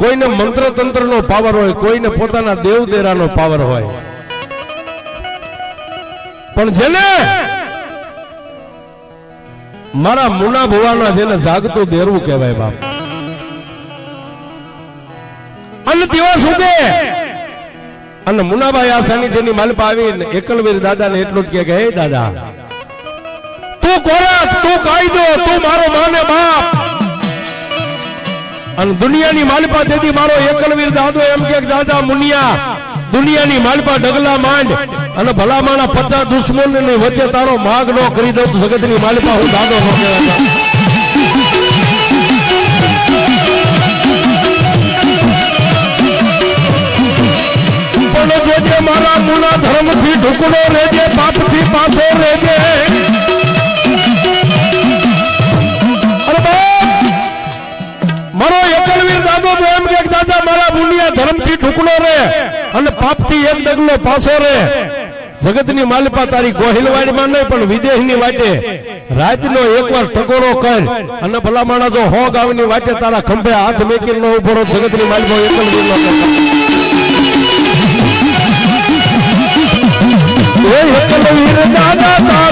કોઈને મંત્ર તંત્ર નો પાવર હોય, કોઈને પોતાના દેવદેરા નો પાવર હોય. પણ જેને મારા મુના ભુવાના જેને જાગતું દેરવું કહેવાય બાપ. અને દિવસ ઉગે અને મુનાભાઈ આ સાનિધ્યની માલપા આવીને એકલવીર દાદાને એટલું જ કે, હે દાદા, તું ખોરાક તું કાયદો, તું મારો માને બાપ. અને દુનિયાની માલપા તેથી મારો એકલવીર દાદો એમ કે દાદા મુનિયા, દુનિયાની માલપા ડગલા માંડ અને ભલામાના પચાસ દુશ્મનની વચ્ચે તારો માગ નો કરી દઉં જગતની માલપા હું દાદો મારા મુના ધર્મથી ઢુકડો રહેજે પાપથી પાછો રહેજે મુનિયા ધર્મથી ઢુકડો રહે અને પાપથી એક ડગલો પાછો રહે જગતની માલપા તારી ગોહિલવાડીમાં નહીં, પણ વિદેશની વાટે. રાજનો એકવાર ટકોરો કર અને ભલા માણસ જો હો ગામની વાટે તારા ખંભે હાથ મેકીને ન ઊભો જગતની માલિપા નો એકલવીર દાદા.